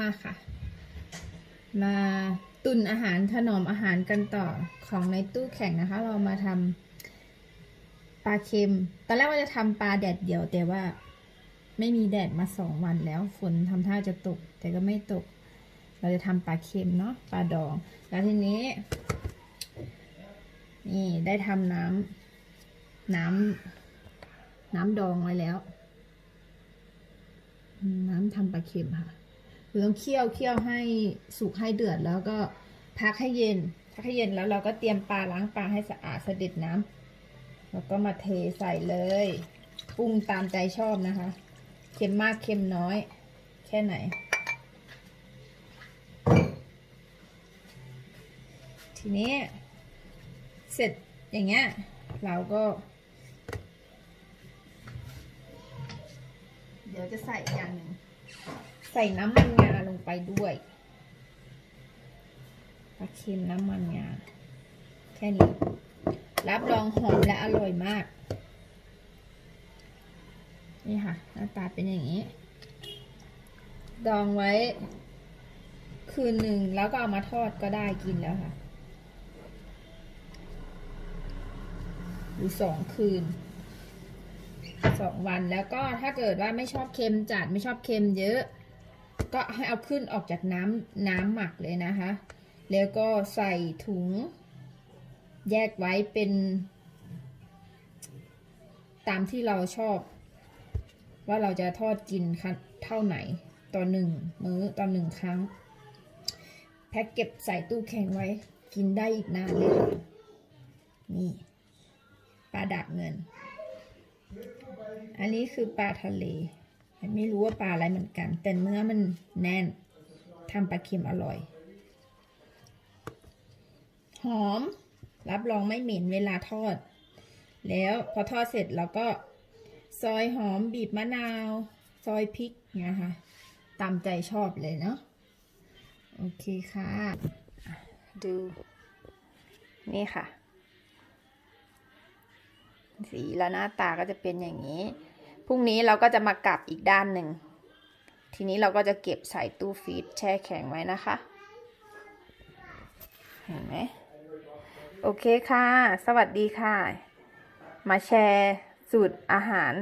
มาค่ะ มาตุนอาหารถนอมอาหารกันต่อของในตู้แข็งนะคะ เรามาทำปลาเค็ม ตอนแรกว่าจะทำปลาแดดเดียว แต่ว่าไม่มีแดดมาสองวันแล้ว ฝนทำท่าจะตก แต่ก็ไม่ตก เราจะทำปลาเค็มเนาะปลาดอง แล้วทีนี้ นี่ได้ทำน้ำน้ำน้ำดองไว้แล้ว น้ำทำปลาเค็มค่ะ คือต้องเคี่ยวเคี่ยวให้สุกให้เดือดแล้วก็พักให้เย็นพักให้เย็นแล้วเราก็เตรียมปลาล้างปลาให้สะอาดสะเด็จน้ำแล้วก็มาเทใส่เลยปรุงตามใจชอบนะคะ เค็มมากเค็มน้อย แค่ไหน ทีนี้เสร็จอย่างเงี้ยเราก็ เดี๋ยวจะใส่อย่างหนึ่งใส่น้ำมันงาลงไปด้วยปลาเค็มน้ำมันงาแค่นี้ รับรองหอมและอร่อยมาก นี่ค่ะหน้าตาเป็นอย่างนี้ ดองไว้ คืนหนึ่งแล้วก็เอามาทอดก็ได้กินแล้วค่ะ หรือสองคืน สองวันแล้วก็ถ้าเกิดว่าไม่ชอบเค็มจัดไม่ชอบเค็มเยอะ ก็ให้เอาขึ้นออกจากน้ำน้ำหมักเลยนะคะ แล้วก็ใส่ถุง แยกไว้เป็น ตามที่เราชอบ ว่าเราจะทอดกินเท่าไหนต่อหนึ่งมื้อต่อหนึ่งครั้ง แพ็กเก็บใส่ตู้แข็งไว้กินได้อีกนานเลยค่ะนี่ปลาดักเงิน อันนี้คือปลาทะเล ไม่รู้ว่าปลาอะไรเหมือนกัน แต่เนื้อมันแน่นทำปลาเค็มอร่อย หอม รับรองไม่เหม็นเวลาทอด แล้วพอทอดเสร็จเราก็ซอยหอมบีบมะนาว ซอยพริกเนี่ยค่ะ ตามใจชอบเลยเนาะ โอเคค่ะอะดู นี่ค่ะ สีแล้วหน้าตาก็จะเป็นอย่างนี้ พรุ่งนี้เราก็จะมากลับอีกด้านหนึ่ง ทีนี้เราก็จะเก็บใส่ตู้ฟรีซแช่แข็งไว้นะคะ เห็นไหมโอเคค่ะ สวัสดีค่ะ มาแชร์สูตรอาหาร